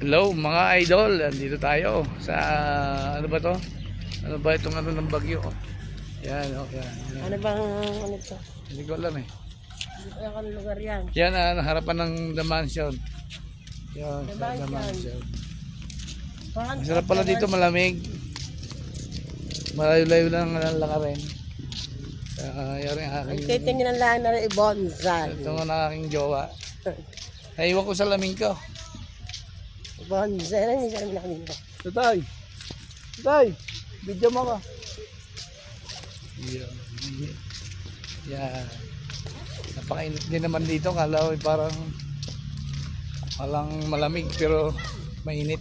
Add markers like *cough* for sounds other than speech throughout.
Hello mga idol, andito tayo sa ano ba to? Ano ba itong ano ng bagyo? Yan, oh, yan. Ano bang ano to? Hindi ko alam eh. Hindi ko alam lugar yan. Yan ah, harapan ng The Mansion. Yan, The sa The Mansion. Mansion. Masarap pala dito, malamig. Malayo-layo lang ang lakarin. Uh, yan ang Ang aking, titingnan lang na ibonzan. ito nga ang aking jowa. *laughs* Naiwan ko sa laming ko. Bonzan. Ano yung sabi namin ko? Tatay! Tatay! Video mo ka. Yan. Yan. Napakainit din naman dito. Kala ko eh, parang walang malamig pero mainit.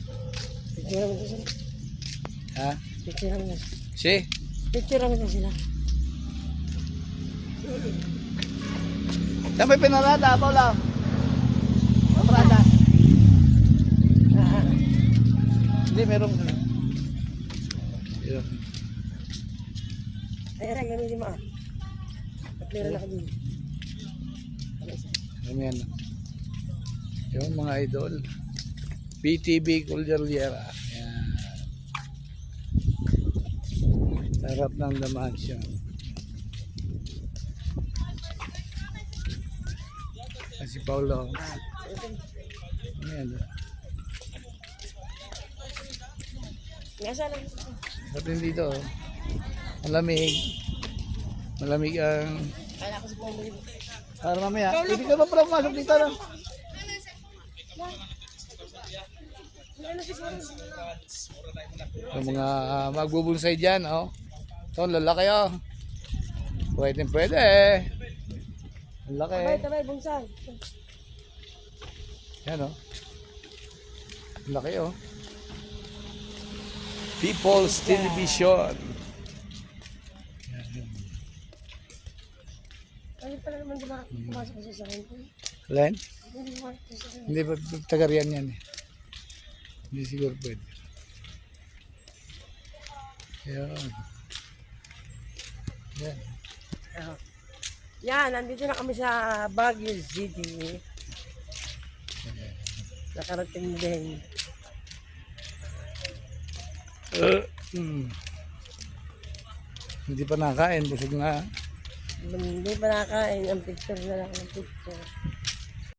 Picture mo sila. Ha? Picture mo. Si? Picture mo sila. Saan may pinarada? Ako lang. Pinarada. Ah, Hindi, meron. Yun. Ay, ay, gamitin mo ah. At meron ako din. Ano yan? Yung mga idol. BTB Cordillera. Yan. Sarap ng The Mansion. Kasi Paulo. Ano yan? Nasa lang. Sarap din dito. oh. Malamig. Malamig ang... Kala ko sa pumuli. Para mamaya. Hindi ka ba pala pumasok dito no? Yung mga uh, magbubunsay dyan, oh. Ito, lalaki, oh. Pwede, pwede. Ang laki. Tabay, tabay, bungsan. Yan, oh. Ang laki, oh. People's Television. Ano pala naman di ba pumasok ko sa sakin ko? Len? Hindi ba tagarian yan, eh. Hindi siguro pwede. Yan. Yan. Ah. Yan, nandito na kami sa Baguio City. Nakarating din. Uh, hmm. Hindi pa nakain, busog na. Hindi pa nakain ang picture na lang ng picture.